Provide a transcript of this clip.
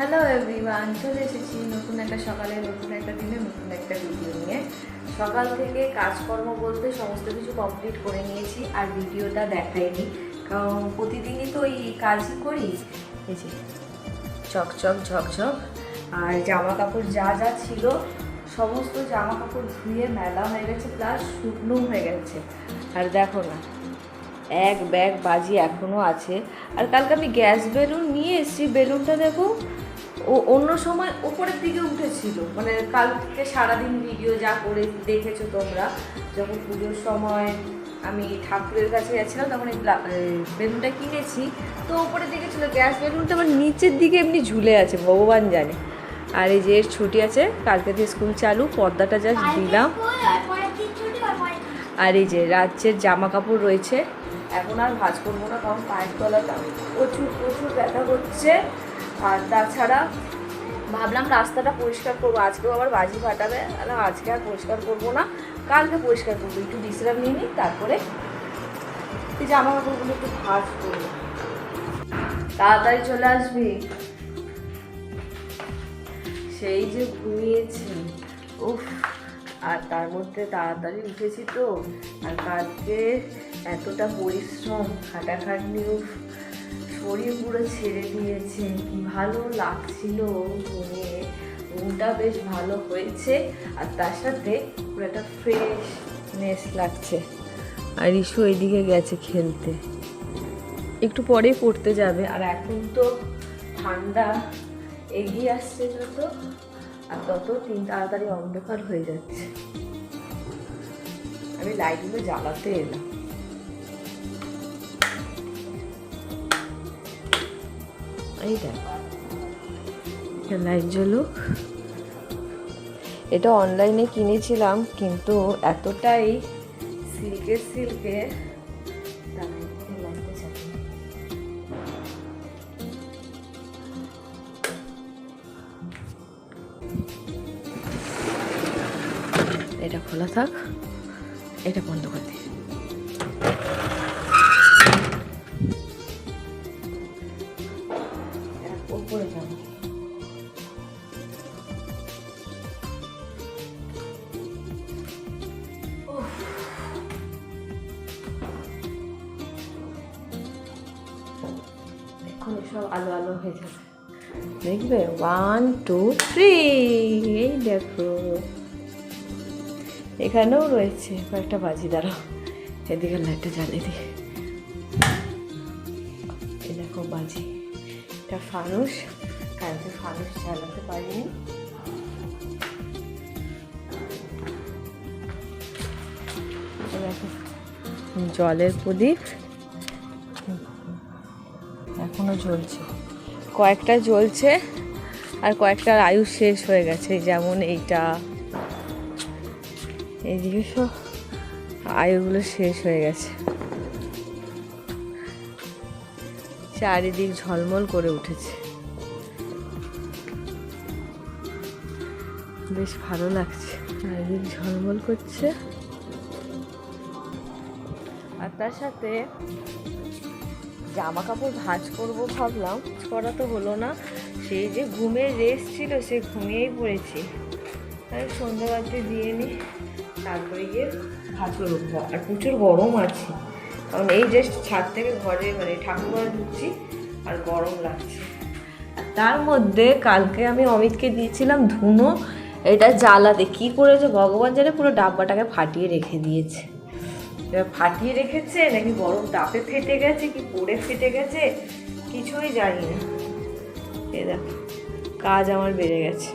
Hello everyone চলে এসেছি নতুন একটা সকালে, নতুন একটা দিনে, নতুন একটা ভিডিও নিয়ে। সকাল থেকে কাজকর্ম বলতে সমস্ত কিছু কমপ্লিট করে নিয়েছি আর ভিডিওটা দেখাইনি। কারণ প্রতিদিনই তো এই কাজই করি। এই চকচক, ঝকঝক, আর জামা কাপড় যা যা ছিল, সমস্ত জামা কাপড় ধুয়ে মেলা হয়ে গেছে প্লাস শুকনো হয়ে গেছে। আর দেখো না, এক ব্যাগ বাজি এখনও আছে। আর কালকে আমি গ্যাস বেলুন নিয়ে এসেছি, বেলুনটা দেখো। ও অন্য সময় উপরের দিকে উঠেছিল। মানে কালকে সারাদিন ভিডিও যা করে দেখেছ তোমরা যখন পুজোর সময় আমি ঠাকুরের কাছে গেছিলাম তখন এই ব্লা- বেলুনটা কিনেছি তো উপরের দিকে ছিল গ্যাস বেলুনটা আমার নিচের দিকে এমনি ঝুলে আছে ভগবান জানে। আর এই যে এর ছুটি আছে কালকে থেকে স্কুল চালু পর্দাটা জাস্ট দিলাম। আর এই যে রাজ্যের জামা কাপড় রয়েছে। এখন আর ভাজ করব না কারণ পায়ের তলাটা প্রচুর প্রচুর ব্যথা করছে। আর তাছাড়া ভাবলাম রাস্তাটা পরিষ্কার করব। আজকেও আবার বাজি ফাটাবে। না আজকে আর পরিষ্কার করব না। কালকে পরিষ্কার করব। একটু বিশ্রাম নিয়ে নিই, তারপরে জামা কাপড়গুলো একটু ভাজ করব। তাড়াতাড়ি চলে আসবি? সেই যে ঘুমিয়েছি। উফ, আর তার মধ্যে তাড়াতাড়ি উঠেছি তো। আর কালকে এতটা পরিশ্রম খাটাখাটনি উফ। শরীর পুরো ছেড়ে দিয়েছে। কি ভালো লাগছিল ঘুমিয়ে ঘুমটা বেশ ভালো হয়েছে আর তার সাথে পুরো একটা ফ্রেশনেস লাগছে। আর ইস্যু এদিকে গেছে খেলতে। একটু পরেই পড়তে যাবে। আর এখন তো ঠান্ডা এগিয়ে আসছে যত, আর তত তিন তাড়াতাড়ি অন্ধকার হয়ে যাচ্ছে। আমি লাইটগুলো জ্বালাতে এলাম। এই দেখো। লাইট জ্বলুক। এটা অনলাইনে কিনেছিলাম, কিন্তু এতটাই সিল্কে দিই। এটা খোলা থাক, এটা বন্ধ করে দিই সব আলো আলো হয়ে যাবে। দেখবে? ওয়ান টু থ্রি এই দেখো। এখানেও রয়েছে কয়েকটা বাজি, দাঁড়াও। এদিকে লাইটটা জ্বালিয়ে দিই। এই দেখো বাজি। এটা ফানুস। কালকে ফানুস জ্বালাতে পারিনি। জলের প্রদীপ। এখনও জ্বলছে। কয়েকটা জ্বলছে আর কয়েকটার আয়ু শেষ হয়ে গেছে যেমন এইটা। এইদিকে সব আয়ুগুলো শেষ হয়ে গেছে। চারিদিক ঝলমল করে উঠেছে। বেশ ভালো লাগছে। চারিদিক ঝলমল করছে। আর তার সাথে জামা কাপড় ভাঁজ করব ভাবলাম করা তো হলো না। সেই যে ঘুমের রেস্ট ছিল, সে ঘুমিয়েই পড়েছি। আর সন্ধ্যাবাদে দিয়ে নিই তারপরে গিয়ে ভাঁজ করব আর প্রচুর গরম আছে, কারণ এই জাস্ট ছাদ থেকে ঘরে মানে ঠাকুর ঘরে ঢুকছি, আর গরম লাগছে। তার মধ্যে কালকে আমি অমিতকে দিয়েছিলাম ধুনো, এটা জ্বালাতে। কী করেছে? ভগবান জানে পুরো ডাব্বাটাকে ফাটিয়ে রেখে দিয়েছে। ফাটিয়ে রেখেছে নাকি গরম তাপে ফেটে গেছে, কি পড়ে ফেটে গেছে? কিছুই জানি না। এ দেখো, কাজ আমার বেড়ে গেছে।